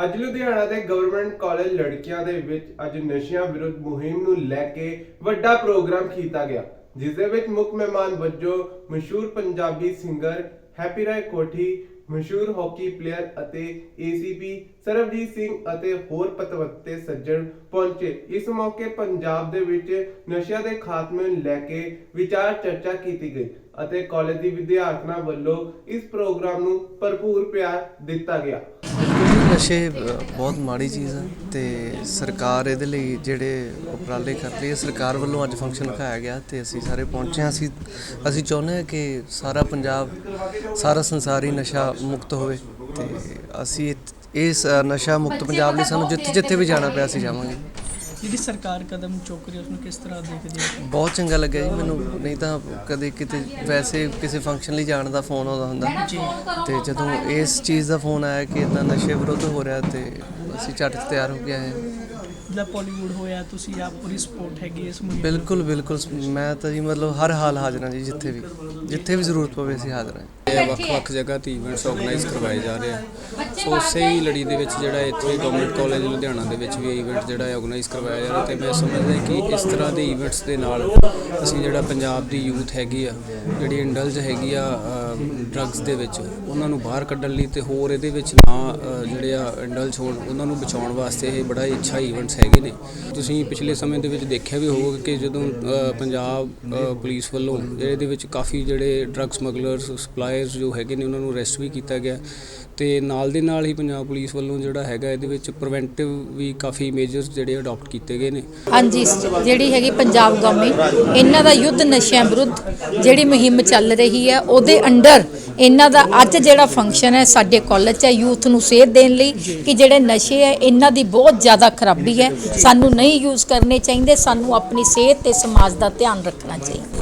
ਅੱਜ ਲੁਧਿਆਣਾ ਦੇ government college ਲੜਕੀਆਂ ਦੇ ਵਿੱਚ ਅੱਜ ਨਸ਼ਿਆਂ ਵਿਰੁੱਧ ਮੁਹਿੰਮ ਨੂੰ ਲੈ ਕੇ ਵੱਡਾ ਪ੍ਰੋਗਰਾਮ ਕੀਤਾ ਗਿਆ, ਜਿਸ ਦੇ ਵਿੱਚ ਮੁੱਖ ਮਹਿਮਾਨ ਵਜੋਂ ਮਸ਼ਹੂਰ ਪੰਜਾਬੀ ਸਿੰਗਰ ਹੈਪੀ ਰਾਏ ਕੋਠੀ, ਮਸ਼ਹੂਰ ਹਾਕੀ ਪਲੇਅਰ ਅਤੇ ਏਸੀਪੀ ਸਰਬਜੀਤ ਸਿੰਘ ਅਤੇ ਹੋਰ ਪਤਵੰਤੇ ਸੱਜਣ ਪਹੁੰਚੇ। ਇਸ ਮੌਕੇ ਪੰਜਾਬ ਦੇ ਵਿੱਚ ਨਸ਼ਿਆਂ ਦੇ ਖਾਤਮੇ ਨੂੰ ਲੈ ਕੇ ਵਿਚਾਰ ਚਰਚਾ ਕੀਤੀ ਗਈ ਅਤੇ ਕਾਲਜ ਦੀ ਵਿਦਿਆਰਥਣਾਂ ਵੱਲੋਂ ਇਸ ਪ੍ਰੋਗਰਾਮ ਨੂੰ ਭਰਪੂਰ ਪਿਆਰ ਦਿੱਤਾ ਗਿਆ। ਨਸ਼ੇ ਬਹੁਤ ਮਾੜੀ ਚੀਜ਼ ਹੈ ਤੇ ਸਰਕਾਰ ਇਹਦੇ ਲਈ ਜਿਹੜੇ ਉਪਰਾਲੇ ਕਰ ਰਹੀ ਹੈ ਸਰਕਾਰ ਵੱਲੋਂ ਅੱਜ ਫੰਕਸ਼ਨ ਰਖਾਇਆ ਗਿਆ ਤੇ ਅਸੀਂ ਸਾਰੇ ਪਹੁੰਚੇ ਹਾਂ। ਅਸੀਂ ਅਸੀਂ ਚਾਹੁੰਦੇ ਹਾਂ ਕਿ ਸਾਰਾ ਪੰਜਾਬ ਸਾਰਾ ਸੰਸਾਰ ਹੀ ਨਸ਼ਾ ਮੁਕਤ ਹੋਵੇ ਤੇ ਅਸੀਂ ਇਸ ਨਸ਼ਾ ਮੁਕਤ ਪੰਜਾਬ ਲਈ ਸਾਨੂੰ ਜਿੱਥੇ ਜਿੱਥੇ ਵੀ ਜਾਣਾ ਪਿਆ ਅਸੀਂ ਜਾਵਾਂਗੇ। ਜਿਹੜੀ ਸਰਕਾਰ ਕਦਮ ਚੁੱਕ ਰਹੀ ਹੈ ਉਸ ਨੂੰ ਕਿਸ ਤਰ੍ਹਾਂ ਦੇਖਦੇ ਹੋ? ਬਹੁਤ ਚੰਗਾ ਲੱਗਿਆ ਜੀ ਮੈਨੂੰ। ਨਹੀਂ ਤਾਂ ਕਦੇ ਕਿਤੇ ਵੈਸੇ ਕਿਸੇ ਫੰਕਸ਼ਨ ਲਈ ਜਾਣ ਦਾ ਫੋਨ ਆਉਂਦਾ ਹੁੰਦਾ। ਤੇ ਜਦੋਂ ਇਸ ਚੀਜ਼ ਦਾ ਫੋਨ ਆਇਆ ਕਿ ਇਦਾਂ ਨਸ਼ੇ ਵਿਰੁੱਧ ਹੋ ਰਿਹਾ ਤੇ ਅਸੀਂ ਝੱਟ ਤਿਆਰ ਹੋ ਕੇ ਆਏ ਹਾਂ। ਜਿੱਦਾਂ ਬਾਲੀਵੁੱਡ ਹੋਇਆ ਤੁਸੀਂ ਆਪ ਪੂਰੀ ਸਪੋਰਟ ਹੈਗੀ ਇਸ ਦੀ। ਬਿਲਕੁਲ ਬਿਲਕੁਲ। ਮੈਂ ਤਾਂ ਜੀ ਮਤਲਬ ਹਰ ਹਾਲ ਹਾਜ਼ਰ ਹਾਂ ਜੀ ਜਿੱਥੇ ਵੀ। ਜਿੱਥੇ ਵੀ ਜ਼ਰੂਰਤ ਪਵੇ ਅਸੀਂ ਹਾਜ਼ਰ ਹਾਂ ਵੱਖ-ਵੱਖ ਜਗ੍ਹਾ ਤੇ ਇਵੈਂਟਸ ਆਰਗੇਨਾਈਜ਼ ਕਰਵਾਏ ਜਾ ਰਹੇ ਆ। ਸੋ ਉਸੇ ਹੀ ਲੜੀ ਦੇ ਵਿੱਚ ਜਿਹੜਾ ਇੱਥੇ ਗਵਰਨਮੈਂਟ ਕਾਲਜ ਲੁਧਿਆਣਾ ਦੇ ਵਿੱਚ ਵੀ ਇਵੈਂਟ ਜਿਹੜਾ ਹੈ ਆਰਗੇਨਾਈਜ਼ ਕਰਵਾਇਆ ਜਾ ਰਿਹਾ ਤੇ ਮੈਂ ਸਮਝਦਾ ਕਿ ਇਸ ਤਰ੍ਹਾਂ ਦੇ ਇਵੈਂਟਸ ਦੇ ਨਾਲ ਅਸੀਂ ਜਿਹੜਾ ਪੰਜਾਬ ਦੀ ਯੂਥ ਹੈਗੀ ਆ, ਜਿਹੜੀ ਇੰਡਲਜ ਹੈਗੀ ਆ ਡਰੱਗਸ ਦੇ ਵਿੱਚ, ਉਹਨਾਂ ਨੂੰ ਬਾਹਰ ਕੱਢਣ ਲਈ ਤੇ ਹੋਰ ਇਹਦੇ ਵਿੱਚ ਨਾ ਜਿਹੜੇ ਆ ਇੰਡਲਜ ਹੋਣ, ਉਹਨਾਂ ਨੂੰ ਬਚਾਉਣ ਵਾਸਤੇ ਇਹ ਬੜਾ ਹੀ ਅੱਛਾ ਇਵੈਂਟਸ ਹੈਗੇ ਨੇ। ਤੁਸੀਂ ਪਿਛਲੇ ਸਮੇਂ ਦੇ ਵਿੱਚ ਦੇਖਿਆ ਵੀ ਹੋਊਗਾ ਕਿ ਜਦੋਂ ਪੰਜਾਬ ਪੁਲਿਸ ਵੱਲੋਂ ਇਹਦੇ ਵਿੱਚ ਕਾਫੀ ਜਿਹੜੇ ਡਰੱਗ ਸਮਗਲਰਸ ਸਪਲਾਇਰਸ ਜੋ ਹੈਗੇ ਨੇ, ਉਹਨਾਂ ਨੂੰ ਅਰੈਸਟ ਵੀ ਕੀਤਾ ਗਿਆ ਤੇ ਨਾਲ ਦੇ ਨਾਲ ਹੀ ਪੰਜਾਬ ਪੁਲਿਸ ਵੱਲੋਂ ਜਿਹੜਾ ਹੈਗਾ ਇਹਦੇ ਵਿੱਚ ਪ੍ਰੀਵੈਂਟਿਵ ਵੀ ਕਾਫੀ ਮੇਜਰਸ ਜਿਹੜੇ ਅਡਾਪਟ ਕੀਤੇ ਗਏ ਨੇ। ਹਾਂਜੀ, ਜਿਹੜੀ ਹੈਗੀ ਪੰਜਾਬ ਗਵਰਨਮੈਂਟ ਇਹਨਾਂ ਦਾ ਯੁੱਧ ਨਸ਼ਿਆਂ ਵਿਰੁੱਧ ਜਿਹੜੀ ਮੁਹਿੰਮ ਚੱਲ ਰਹੀ ਹੈ, ਉਹਦੇ ਅੰਡਰ ਇਹਨਾਂ ਦਾ ਅੱਜ ਜਿਹੜਾ ਫੰਕਸ਼ਨ ਹੈ ਸਾਡੇ ਕਾਲਜ 'ਚ ਹੈ ਯੂਥ ਨੂੰ ਸੇਧ ਦੇਣ ਲਈ ਕਿ ਜਿਹੜੇ ਨਸ਼ੇ ਹੈ, ਇਹਨਾਂ ਦੀ ਬਹੁਤ ਜ਼ਿਆਦਾ ਖਰਾਬੀ ਹੈ। ਸਾਨੂੰ ਨਹੀਂ ਯੂਜ਼ ਕਰਨੇ ਚਾਹੀਦੇ, ਸਾਨੂੰ ਆਪਣੀ ਸਿਹਤ ਤੇ ਸਮਾਜ ਦਾ ਧਿਆਨ ਰੱਖਣਾ ਚਾਹੀਦਾ।